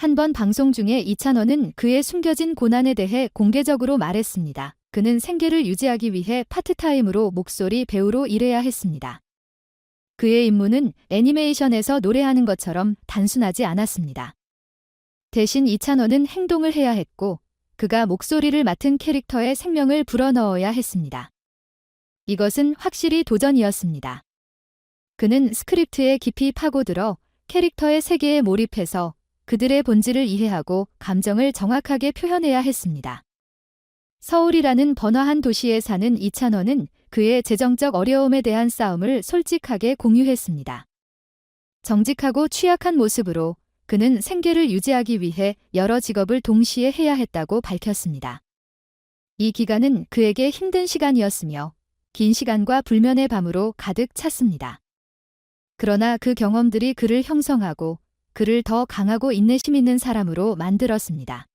한 번 방송 중에 이찬원은 그의 숨겨진 고난에 대해 공개적으로 말했습니다. 그는 생계를 유지하기 위해 파트타임으로 목소리 배우로 일해야 했습니다. 그의 임무는 애니메이션에서 노래하는 것처럼 단순하지 않았습니다. 대신 이찬원은 행동을 해야 했고, 그가 목소리를 맡은 캐릭터의 생명을 불어넣어야 했습니다. 이것은 확실히 도전이었습니다. 그는 스크립트에 깊이 파고들어 캐릭터의 세계에 몰입해서 그들의 본질을 이해하고 감정을 정확하게 표현해야 했습니다. 서울이라는 번화한 도시에 사는 이찬원은 그의 재정적 어려움에 대한 싸움을 솔직하게 공유했습니다. 정직하고 취약한 모습으로 그는 생계를 유지하기 위해 여러 직업을 동시에 해야 했다고 밝혔습니다. 이 기간은 그에게 힘든 시간이었으며 긴 시간과 불면의 밤으로 가득 찼습니다. 그러나 그 경험들이 그를 형성하고 그를 더 강하고 인내심 있는 사람으로 만들었습니다.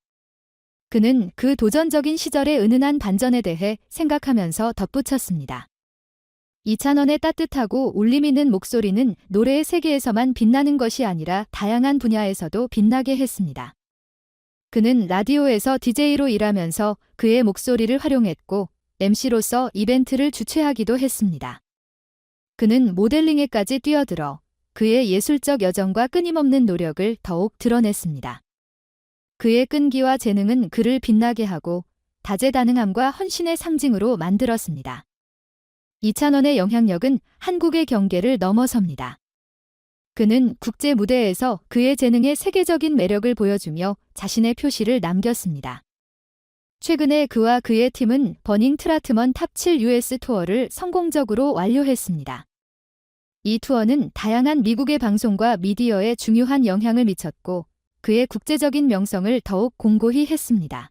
그는 그 도전적인 시절의 은은한 반전에 대해 생각하면서 덧붙였습니다. 이찬원의 따뜻하고 울림 있는 목소리는 노래의 세계에서만 빛나는 것이 아니라 다양한 분야에서도 빛나게 했습니다. 그는 라디오에서 DJ로 일하면서 그의 목소리를 활용했고 MC로서 이벤트를 주최하기도 했습니다. 그는 모델링에까지 뛰어들어 그의 예술적 여정과 끊임없는 노력을 더욱 드러냈습니다. 그의 끈기와 재능은 그를 빛나게 하고 다재다능함과 헌신의 상징으로 만들었습니다. 이찬원의 영향력은 한국의 경계를 넘어섭니다. 그는 국제 무대에서 그의 재능의 세계적인 매력을 보여주며 자신의 표시를 남겼습니다. 최근에 그와 그의 팀은 버닝 트라트먼 탑 7 US 투어를 성공적으로 완료했습니다. 이 투어는 다양한 미국의 방송과 미디어에 중요한 영향을 미쳤고 그의 국제적인 명성을 더욱 공고히 했습니다.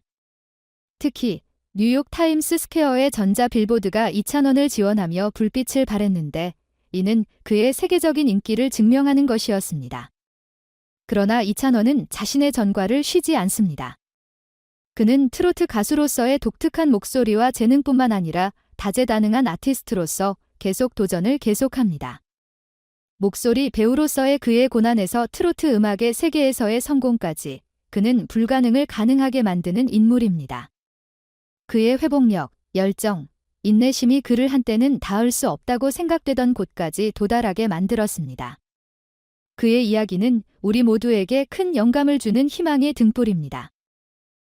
특히 뉴욕 타임스 스퀘어의 전자 빌보드가 이찬원을 지원하며 불빛을 발했는데 이는 그의 세계적인 인기를 증명하는 것이었습니다. 그러나 이찬원은 자신의 전과를 쉬지 않습니다. 그는 트로트 가수로서의 독특한 목소리와 재능뿐만 아니라 다재다능한 아티스트로서 계속 도전을 계속합니다. 목소리 배우로서의 그의 고난에서 트로트 음악의 세계에서의 성공까지 그는 불가능을 가능하게 만드는 인물입니다. 그의 회복력, 열정, 인내심이 그를 한때는 닿을 수 없다고 생각되던 곳까지 도달하게 만들었습니다. 그의 이야기는 우리 모두에게 큰 영감을 주는 희망의 등불입니다.